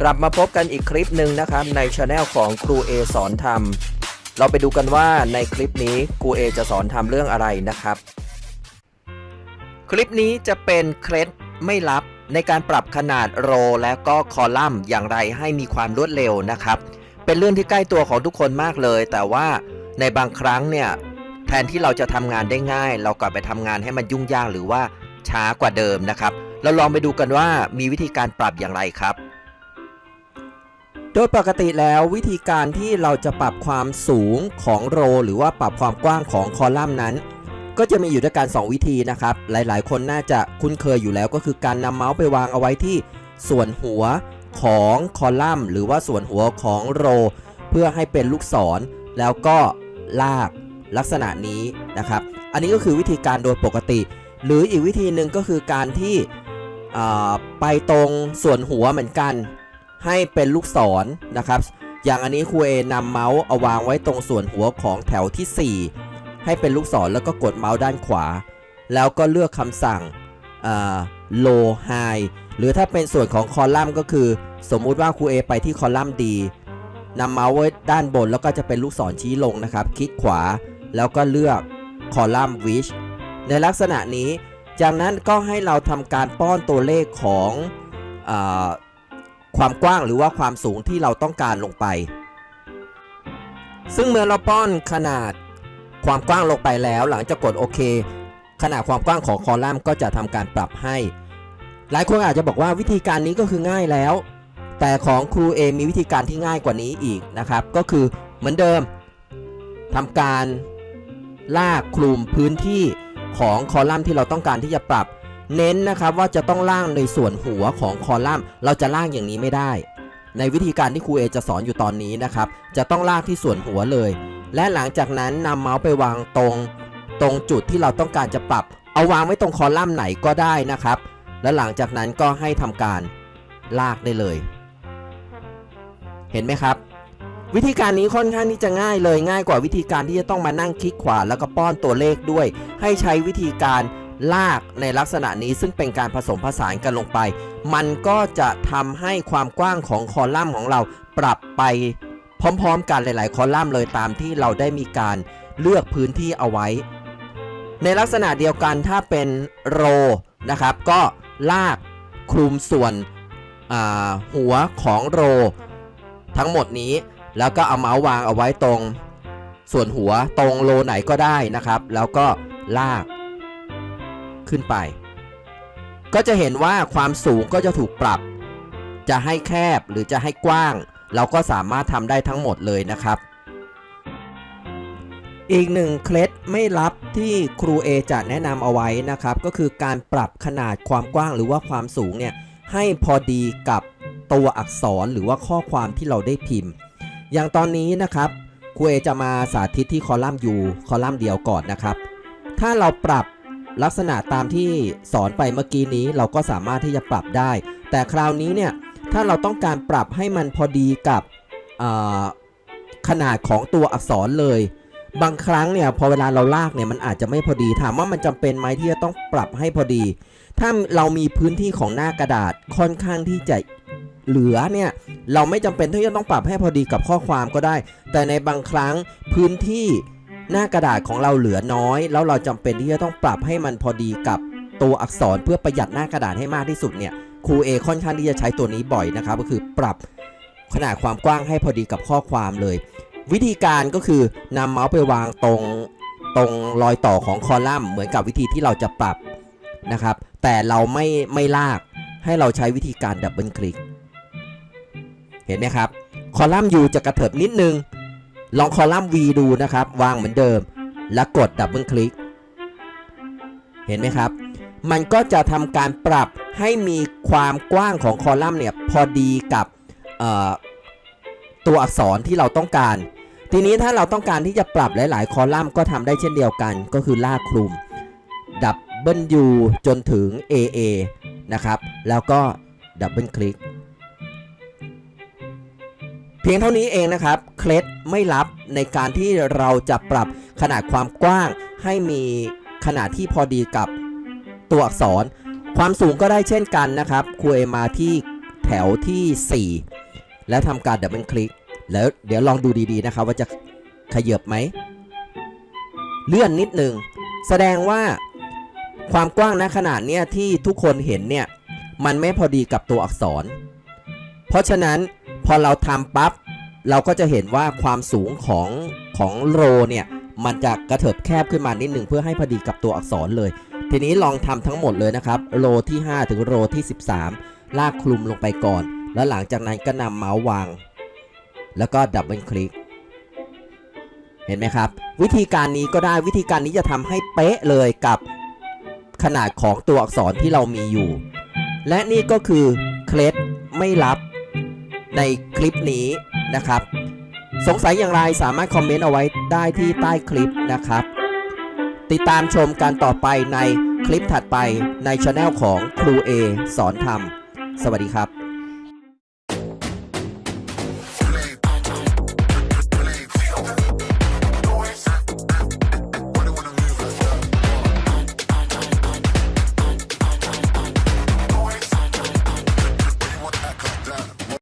กลับมาพบกันอีกคลิปหนึ่งนะครับในช anel ของครูเอสอนทำเราไปดูกันว่าในคลิปนี้ครูเอจะสอนทำเรื่องอะไรนะครับ คลิปนี้จะเป็นเคล็ดไม่ลับในการปรับขนาดโรและก็คอลัมน์อย่างไรให้มีความรวดเร็วนะครับ เป็นเรื่องที่ใกล้ตัวของทุกคนมากเลย แต่ว่าในบางครั้งเนี่ยแทนที่เราจะทำงานได้ง่าย เรากลับไปทำงานให้มันยุ่งยากหรือว่าช้ากว่าเดิมนะครับ เราลองไปดูกันว่ามีวิธีการปรับอย่างไรครับ โดยปกติแล้ววิธีการที่เราจะปรับความสูงของโร หรือว่าปรับความกว้างของคอลัมน์นั้น ก็จะมีอยู่ด้วยกัน 2 วิธีนะครับ หลายๆ คนน่าจะคุ้นเคยอยู่แล้วก็คือการนำเมาส์ไปวางเอาไว้ที่ส่วนหัวของคอลัมน์ หรือว่าส่วนหัวของโร เพื่อให้เป็นลูกศร แล้วก็ลากลักษณะนี้นะครับ อันนี้ก็คือวิธีการโดยปกติ หรืออีกวิธีหนึ่งก็คือการที่ไปตรงส่วนหัวเหมือนกัน ให้เป็นลูกศรนะครับ อย่างอันนี้ครูเอนำเมาส์เอาวางไว้ตรงส่วนหัวของแถวทีสี่ 4 ให้เป็นลูกศรแล้วก็กดเมาส์ด้านขวา แล้วก็เลือกคำสั่ง low high หรือถ้าเป็นส่วนของคอลัมน์ก็คือ สมมุติว่าครูเอไปที่คอลัมน์ D นำเมาส์ไว้ด้านบนแล้วก็จะเป็นลูกศรชี้ลงนะครับ คลิกขวาแล้วก็เลือกคอลัมน์ wish ในลักษณะนี้ จากนั้นก็ให้เราทำการป้อนตัวเลขของอ ความกว้างหรือว่าความสูงที่เราต้องการลงไป ซึ่งเมื่อเราป้อนขนาดความกว้างลงไปแล้ว หลังจากกดโอเค ขนาดความกว้างของคอลัมน์ก็จะทำการปรับให้ หลายคนอาจจะบอกว่าวิธีการนี้ก็คือง่ายแล้ว แต่ของครูเอมีวิธีการที่ง่ายกว่านี้อีกนะครับ ก็คือเหมือนเดิมทำการลากคลุมพื้นที่ของคอลัมน์ที่เราต้องการที่จะปรับ เน้นนะครับว่าจะต้องล่างในส่วนหัวของคอลัมน์ เราจะล่างอย่างนี้ไม่ได้ ในวิธีการที่ครูเอจะสอนอยู่ตอนนี้นะครับ จะต้องลากที่ส่วนหัวเลย และหลังจากนั้นนำเมาส์ไปวางตรง ตรงจุดที่เราต้องการจะปรับ เอาวางไว้ตรงคอลัมน์ไหนก็ได้นะครับ และหลังจากนั้นก็ให้ทำการลากได้เลย เห็นไหมครับวิธีการนี้ค่อนข้างที่จะง่ายเลยง่ายกว่าวิธีการที่จะต้องมานั่งคลิกขวาแล้วก็ป้อนตัวเลขด้วย ให้ใช้วิธีการ ลากในลักษณะนี้ซึ่งเป็นการผสมผสานกันลงไป มันก็จะทำให้ความกว้างของคอลัมน์ของเราปรับไปพร้อมๆ กันหลายๆ คอลัมน์เลยตามที่เราได้มีการเลือกพื้นที่เอาไว้ ในลักษณะเดียวกันถ้าเป็นโรนะครับ ก็ลากคลุมส่วนหัวของโร ทั้งหมดนี้แล้วก็เอาเมาส์วางเอาไว้ตรง ส่วนหัวตรงโลไหนก็ได้นะครับ แล้วก็ลาก ขึ้นไป ก็จะเห็นว่าความสูงก็จะถูกปรับ จะให้แคบหรือจะให้กว้าง เราก็สามารถทำได้ทั้งหมดเลยนะครับ อีกหนึ่งเคล็ดไม่ลับที่ครูเอจะแนะนำเอาไว้นะครับ ก็คือการปรับขนาดความกว้างหรือว่าความสูงเนี่ยให้พอดีกับตัวอักษรหรือว่าข้อความที่เราได้พิมพ์ อย่างตอนนี้นะครับครูเอจะมาสาธิตที่คอลัมน์ U คอลัมน์เดียวก่อนนะครับ ถ้าเราปรับ ลักษณะตามที่สอนไปเมื่อกี้นี้เราก็สามารถที่จะปรับได้ แต่คราวนี้เนี่ยถ้าเราต้องการปรับให้มันพอดีกับขนาดของตัวอักษรเลย บางครั้งเนี่ยพอเวลาเราลากเนี่ยมันอาจจะไม่พอดีถามว่ามันจำเป็นไหมที่จะต้องปรับให้พอดี ถ้าเรามีพื้นที่ของหน้ากระดาษค่อนข้างที่จะเหลือเนี่ยเราไม่จำเป็นที่จะต้องปรับให้พอดีกับข้อความก็ได้ แต่ในบางครั้งพื้นที่ หน้ากระดาษของเราเหลือน้อย แล้วเราจำเป็นที่จะต้องปรับให้มันพอดีกับตัวอักษรเพื่อประหยัดหน้ากระดาษให้มากที่สุดเนี่ยครูเอค่อนข้างที่จะใช้ตัวนี้บ่อยนะครับก็คือปรับขนาดความกว้างให้พอดีกับข้อความเลย วิธีการก็คือนำเมาส์ไปวางตรงตรงรอยต่อของคอลัมน์เหมือนกับวิธีที่เราจะปรับนะครับ แต่เราไม่ไม่ลากให้เราใช้วิธีการดับเบิลคลิก เห็นไหมครับ คอลัมน์ U จะกระเถิบนิดนึง ลองคอลัมน์ V ดูนะครับ วางเหมือนเดิม แล้วกดดับเบิลคลิก เห็นไหมครับ มันก็จะทำการปรับให้มีความกว้างของคอลัมน์เนี่ยพอดีกับตัวอักษรที่เราต้องการ ทีนี้ถ้าเราต้องการที่จะปรับหลาย ๆ คอลัมน์ก็ทำได้เช่นเดียวกัน ก็คือลากคลุม ดับเบิลยูจนถึง AA นะครับ แล้วก็ดับเบิลคลิก พียงเท่านี้เองนะครับเคล็ดไม่ลับในการที่เราจะปรับขนาดความกว้าง ให้มีขนาดที่พอดีกับตัวอักษร ความสูงก็ได้เช่นกันนะครับครูเอมาที่แถวทีสี่ 4 แล้วทำการดับเบิลคลิก แล้วเดี๋ยวลองดูดีๆนะครับ ว่าจะขยับไหม เลื่อนนิดหนึ่ง แสดงว่าความกว้างณขนาดเนี้ยที่ทุกคนเห็นเนี่ย มันไม่พอดีกับตัวอักษร เพราะฉะนั้น พอเราทำปั๊บเราก็จะเห็นว่าความสูงของของโรเนี่ยมันจะกระเถิบแคบขึ้นมานิดหนึ่งเพื่อให้พอดีกับตัวอักษรเลย ทีนี้ลองทำทั้งหมดเลยนะครับ โรที่ 5 ถึงโรที่ 13 ลากคลุมลงไปก่อน แล้วหลังจากนั้นก็นำเมาส์วาง แล้วก็ดับเบิลคลิก เห็นไหมครับ วิธีการนี้ก็ได้วิธีการนี้จะทำให้เป๊ะเลยกับขนาดของตัวอักษรที่เรามีอยู่ และนี่ก็คือเคล็ดไม่ลับ ในคลิปนี้นะครับ สงสัยอย่างไรสามารถคอมเมนต์เอาไว้ได้ที่ใต้คลิปนะครับ ติดตามชมการต่อไปในคลิปถัดไปในช anel ของครูเอสอนทำสวัสดีครับ